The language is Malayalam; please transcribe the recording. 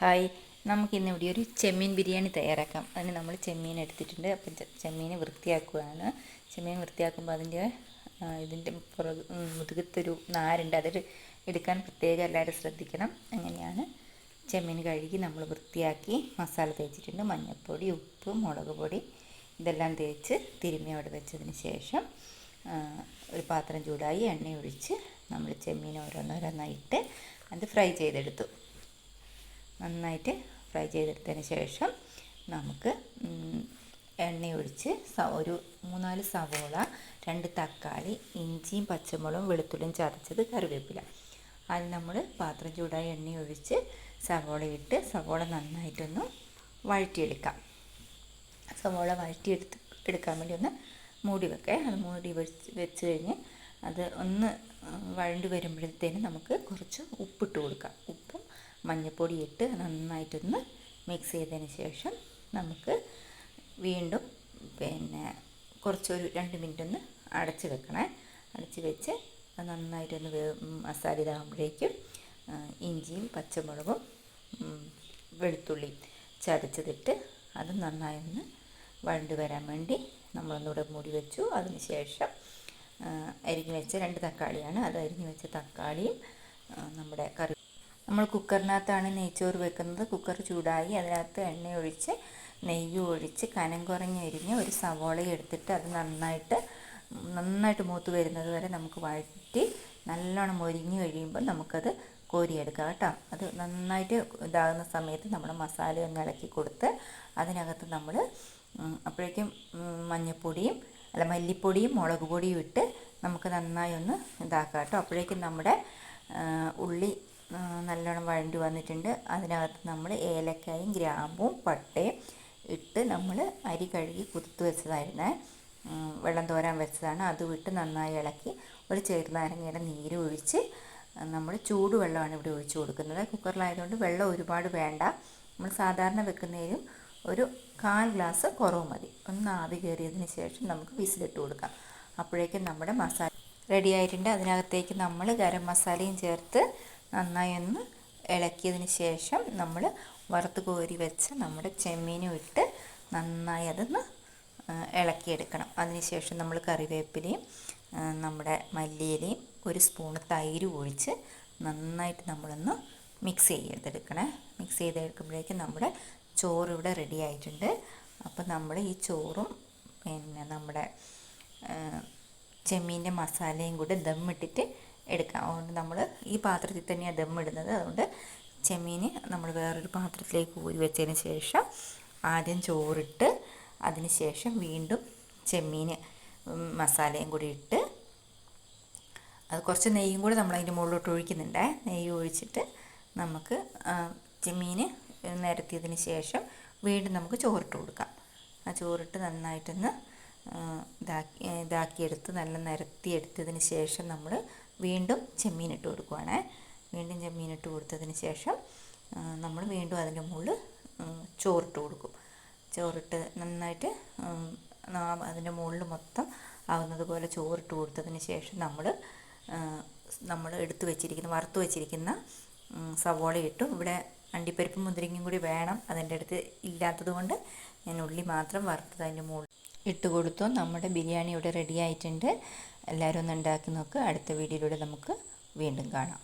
ഹായ്. നമുക്കിന്ന് ഇവിടെ ഒരു ചെമ്മീൻ ബിരിയാണി തയ്യാറാക്കാം. അതിന് നമ്മൾ ചെമ്മീൻ എടുത്തിട്ടുണ്ട്. അപ്പം ചെമ്മീൻ വൃത്തിയാക്കുകയാണ് ചെമ്മീൻ വൃത്തിയാക്കുമ്പോൾ അതിന്റെ ഇതിന്റെ പുറകു മുതുകത്തൊരു നാരുണ്ട്. അതൊരു എടുക്കാൻ പ്രത്യേകം എല്ലാവരും ശ്രദ്ധിക്കണം. അങ്ങനെയാണ് ചെമ്മീൻ കഴുകി നമ്മൾ വൃത്തിയാക്കി മസാല തേച്ചിട്ടുണ്ട്. മഞ്ഞൾപ്പൊടി ഉപ്പ് മുളക് പൊടി ഇതെല്ലാം തേച്ച് തിരുമ്മി അവിടെ വെച്ചതിന് ശേഷം ഒരു പാത്രം ചൂടായി എണ്ണയൊഴിച്ച് നമ്മൾ ചെമ്മീൻ ഓരോന്നോരോന്നായിട്ട് അത് ഫ്രൈ ചെയ്തെടുത്തു. നന്നായിട്ട് ഫ്രൈ ചെയ്തെടുത്തതിന് ശേഷം നമുക്ക് എണ്ണയൊഴിച്ച് ഒരു മൂന്നാൽ സവോള രണ്ട് തക്കാളി ഇഞ്ചിയും പച്ചമുളകും വെളുത്തുള്ളിയും ചതച്ചത് കറിവേപ്പില. അതിൽ നമ്മൾ പാത്രം ചൂടായി എണ്ണയൊഴിച്ച് സവോള ഇട്ട് സവോള നന്നായിട്ടൊന്ന് വഴറ്റിയെടുക്കാം. സവോള വഴറ്റിയെടുത്ത് എടുക്കാൻ വേണ്ടി ഒന്ന് മൂടി വെക്കേ. അത് മൂടി വെച്ച് വെച്ച് കഴിഞ്ഞ് അത് ഒന്ന് വഴണ്ടി വരുമ്പോഴത്തേന് നമുക്ക് കുറച്ച് ഉപ്പിട്ട് കൊടുക്കാം. ഉപ്പും മഞ്ഞൾപ്പൊടി ഇട്ട് നന്നായിട്ടൊന്ന് മിക്സ് ചെയ്തതിന് ശേഷം നമുക്ക് വീണ്ടും പിന്നെ കുറച്ചൊരു രണ്ട് മിനിറ്റ് ഒന്ന് അടച്ച് വെക്കണേ. അടച്ച് വെച്ച് നന്നായിട്ടൊന്ന് മസാല ഇതാകുമ്പോഴേക്കും ഇഞ്ചിയും പച്ചമുളകും വെളുത്തുള്ളിയും ചതച്ചതിട്ട് അത് നന്നായി ഒന്ന് വഴണ്ട് വരാൻ വേണ്ടി നമ്മളൊന്നുകൂടെ മൂടി വെച്ചു. അതിന് ശേഷം അരിഞ്ഞ് വെച്ച രണ്ട് തക്കാളിയാണ്. അത് അരിഞ്ഞ് വെച്ച തക്കാളിയും നമ്മുടെ കറി നമ്മൾ കുക്കറിനകത്താണ് നെയ്ച്ചോറ് വെക്കുന്നത്. കുക്കർ ചൂടായി അതിനകത്ത് എണ്ണ ഒഴിച്ച് നെയ്യ് ഒഴിച്ച് കനം കുറഞ്ഞ് അരിഞ്ഞ് ഒരു സവോള എടുത്തിട്ട് അത് നന്നായിട്ട് നന്നായിട്ട് മൂത്ത് വരുന്നത് വരെ നമുക്ക് വഴറ്റി നല്ലോണം മൊരിഞ്ഞ് കഴിയുമ്പോൾ നമുക്കത് കോരിയെടുക്കാം കേട്ടോ. അത് നന്നായിട്ട് ഇതാകുന്ന സമയത്ത് നമ്മൾ മസാല ഒന്ന് ഇളക്കി കൊടുത്ത് അതിനകത്ത് നമ്മൾ അപ്പോഴേക്കും മഞ്ഞൾപ്പൊടിയും അല്ല മല്ലിപ്പൊടിയും മുളക് പൊടിയും ഇട്ട് നമുക്ക് നന്നായി ഒന്ന് ഇതാക്കാം കേട്ടോ. അപ്പോഴേക്കും നമ്മുടെ ഉള്ളി നല്ലോണം വഴണ്ടി വന്നിട്ടുണ്ട്. അതിനകത്ത് നമ്മൾ ഏലക്കായും ഗ്രാമ്പും പട്ടയും ഇട്ട് നമ്മൾ അരി കഴുകി കുതിർത്ത് വെച്ചതായിരുന്നേ. വെള്ളം തോരാൻ വെച്ചതാണ്. അത് വിട്ട് നന്നായി ഇളക്കി ഒരു ചെറുനാരങ്ങയുടെ നീര് ഒഴിച്ച് നമ്മൾ ചൂടുവെള്ളമാണ് ഇവിടെ ഒഴിച്ചു കൊടുക്കുന്നത്. കുക്കറിലായതുകൊണ്ട് വെള്ളം ഒരുപാട് വേണ്ട. നമ്മൾ സാധാരണ വെക്കുന്നതിലും ഒരു കാൽ ഗ്ലാസ് കുറവ് മതി. ഒന്ന് ആവി കയറിയതിന് ശേഷം നമുക്ക് വിസിലിട്ട് കൊടുക്കാം. അപ്പോഴേക്കും നമ്മുടെ മസാല റെഡി ആയിട്ടുണ്ട്. അതിനകത്തേക്ക് നമ്മൾ ഗരം മസാലയും ചേർത്ത് നന്നായി ഒന്ന് ഇളക്കിയതിന് ശേഷം നമ്മൾ വറുത്ത് കോരി വെച്ച് നമ്മുടെ ചെമ്മീനും ഇട്ട് നന്നായി അതൊന്ന് ഇളക്കിയെടുക്കണം. അതിനുശേഷം നമ്മൾ കറിവേപ്പിലയും നമ്മുടെ മല്ലിയിലയും ഒരു സ്പൂൺ തൈര് ഒഴിച്ച് നന്നായിട്ട് നമ്മളൊന്ന് മിക്സ് ചെയ്തെടുക്കണേ. മിക്സ് ചെയ്തെടുക്കുമ്പോഴേക്കും നമ്മുടെ ചോറ് ഇവിടെ റെഡി ആയിട്ടുണ്ട്. അപ്പോൾ നമ്മൾ ഈ ചോറും പിന്നെ നമ്മുടെ ചെമ്മീന്റെ മസാലയും കൂടെ ദമ്മിട്ടിട്ട് എടുക്കാം. അതുകൊണ്ട് നമ്മൾ ഈ പാത്രത്തിൽ തന്നെയാണ് ഇടുന്നത്. അതുകൊണ്ട് ചെമ്മീൻ നമ്മൾ വേറൊരു പാത്രത്തിലേക്ക് ഊരി വെച്ചതിന് ശേഷം ആദ്യം ചോറിട്ട് അതിന് ശേഷം വീണ്ടും ചെമ്മീൻ മസാലയും കൂടി ഇട്ട് അത് കുറച്ച് നെയ്യും കൂടി നമ്മൾ അതിന്റെ മുകളിലോട്ട് ഒഴിക്കുന്നുണ്ട്. നെയ്യ് ഒഴിച്ചിട്ട് നമുക്ക് ചെമ്മീൻ നിരത്തിയതിന് ശേഷം വീണ്ടും നമുക്ക് ചോറിട്ട് കൊടുക്കാം. ആ ചോറിട്ട് നന്നായിട്ടൊന്ന് ഇതാക്കി ഇതാക്കിയെടുത്ത് നല്ല നിരത്തിയെടുത്തതിന് ശേഷം നമ്മൾ വീണ്ടും ചെമ്മീൻ ഇട്ട് കൊടുക്കുവാണ്. വീണ്ടും ചെമ്മീൻ ഇട്ട് കൊടുത്തതിന് ശേഷം നമ്മൾ വീണ്ടും അതിന്റെ മുകളിൽ ചോറിട്ട് കൊടുക്കും. ചോറിട്ട് നന്നായിട്ട് അതിന്റെ മുകളിൽ മൊത്തം ആവുന്നത് പോലെ ചോറിട്ട് കൊടുത്തതിന് ശേഷം നമ്മൾ നമ്മൾ എടുത്തു വെച്ചിരിക്കുന്ന വറുത്ത് വെച്ചിരിക്കുന്ന സവോള ഇട്ടു. ഇവിടെ അണ്ടിപ്പരിപ്പും മുന്തിരിങ്ങയും കൂടി വേണം. അതിന്റെ അടുത്ത് ഇല്ലാത്തത് കൊണ്ട് ഞാൻ ഉള്ളി മാത്രം വറുത്തത് അതിന്റെ മുകളിൽ ഇട്ട് കൊടുത്തു നമ്മുടെ ബിരിയാണി ഇവിടെ റെഡി ആയിട്ടുണ്ട്. എല്ലാവരും ഒന്ന് ഉണ്ടാക്കി നോക്കുക അടുത്ത വീഡിയോയിലൂടെ നമുക്ക് വീണ്ടും കാണാം.